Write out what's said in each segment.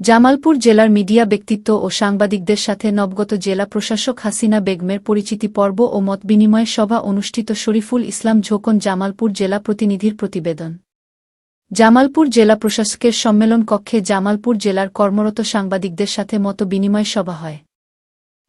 জামালপুর জেলার মিডিয়া ব্যক্তিত্ব ও সাংবাদিকদের সাথে নবগত জেলা প্রশাসক হাসিনা বেগমের পরিচিতি পর্ব ও মত বিনিময় সভা অনুষ্ঠিত শরীফুল ইসলাম ঝোকন জামালপুর জেলা প্রতিনিধির প্রতিবেদন। জামালপুর জেলা প্রশাসকের সম্মেলন কক্ষে জামালপুর জেলার কর্মরত সাংবাদিকদের সাথে মত বিনিময় সভা হয়।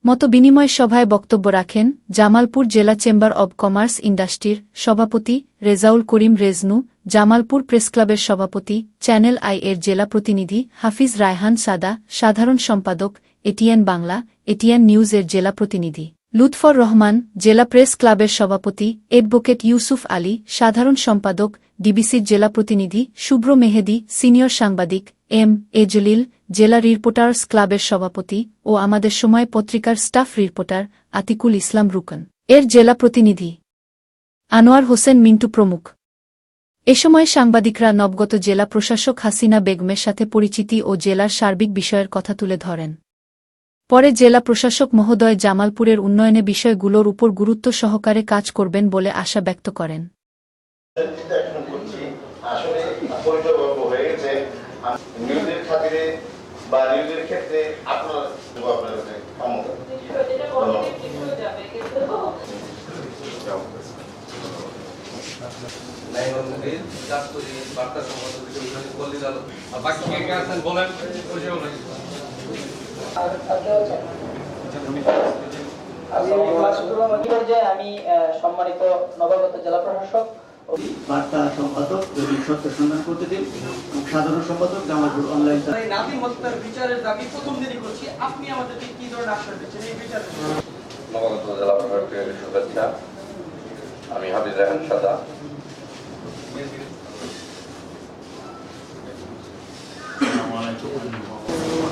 মত বিনিময় সভায় বক্তব্য রাখেন জামালপুর জেলা চেম্বার অব কমার্স ইন্ডাস্ট্রির সভাপতি রেজাউল করিম রেজনু, জামালপুর প্রেসক্লাবের সভাপতি চ্যানেল আই এর জেলা প্রতিনিধি হাফিজ রায়হান সাদা, সাধারণ সম্পাদক এটিএন বাংলা, এটিএন নিউজের জেলা প্রতিনিধি। লুৎফর রহমান, জেলা প্রেস ক্লাবের সভাপতি এডভোকেট ইউসুফ আলী, সাধারণ সম্পাদক, ডিবিসির জেলা প্রতিনিধি, শুভ্র মেহেদি, সিনিয়র সাংবাদিক, এম এ জলিল জেলা রিপোর্টার্স ক্লাবের সভাপতি ও আমাদের সময় পত্রিকার স্টাফ রিপোর্টার, আতিকুল ইসলাম রুকন। এর জেলা প্রতিনিধি। আনোয়ার হোসেন মিন্টু প্রমুখ। এ সময় সাংবাদিকরা নবগত জেলা প্রশাসক হাসিনা বেগমের সাথে পরিচিতি ও জেলার সার্বিক বিষয়ের কথা তুলে ধরেন। পরে জেলা প্রশাসক মহোদয় জামালপুরের উন্নয়নে বিষয়গুলোর উপর গুরুত্ব সহকারে কাজ করবেন বলে আশা ব্যক্ত করেন। চিন্তা এখন করছি আসলে পরিচয়বর্গ গেছে নিউজের খাতিরে বা নিউজের ক্ষেত্রে আপনার আপনার কাছে ক্ষমতা বাকি কে কে আছেন বলেন আমি মাসুদুর রহমান পর্যায়ে আমি সম্মানিত নবাগত জেলা প্রশাসক বার্তা সম্পাদক যদি সত্য সন্ধান করতে দিন সাধারণ সম্পাদক জামালপুর অনলাইন নাদিম হত্যার বিচারের দাবি প্রথম দিনই করছি। আপনি আমাদেরকে কি ধরনের আশ্বাস দিচ্ছেন এই জন্য? নবাগত জেলা প্রশাসকের শুভেচ্ছা। আমি হাফিজ রেহান সাদা।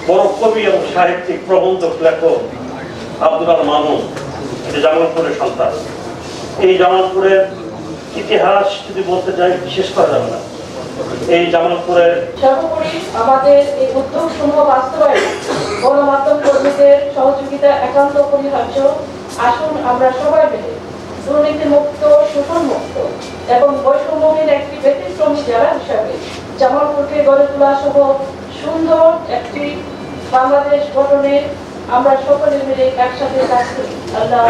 বড় কবি এবং সাহিত্যিক, প্রবন্ধক, লেখক আব্দুল মামুন এটা জামালপুরের সন্তান। এই জামালপুরের ইতিহাস যদি বলতে যাই শেষ করা যাবে না এই জামালপুরের সর্বোপরি আমাদের এই উদ্যোগ সমূহ বাস্তবায়নে গণমাধ্যম কর্মীদের সহযোগিতা একান্ত অপরিহার্য। আসুন আমরা সবাই মিলে দুর্নীতি মুক্ত শোষণ মুক্ত এবং বৈষম্যহীন একটি ব্যতিক্রমী জেলা হিসাবে জামালপুরকে গড়ে তোলা সহ সুন্দর একটি বাংলাদেশ গঠনে আমরা সকলে মিলে একসাথে কাজ করি আল্লাহ।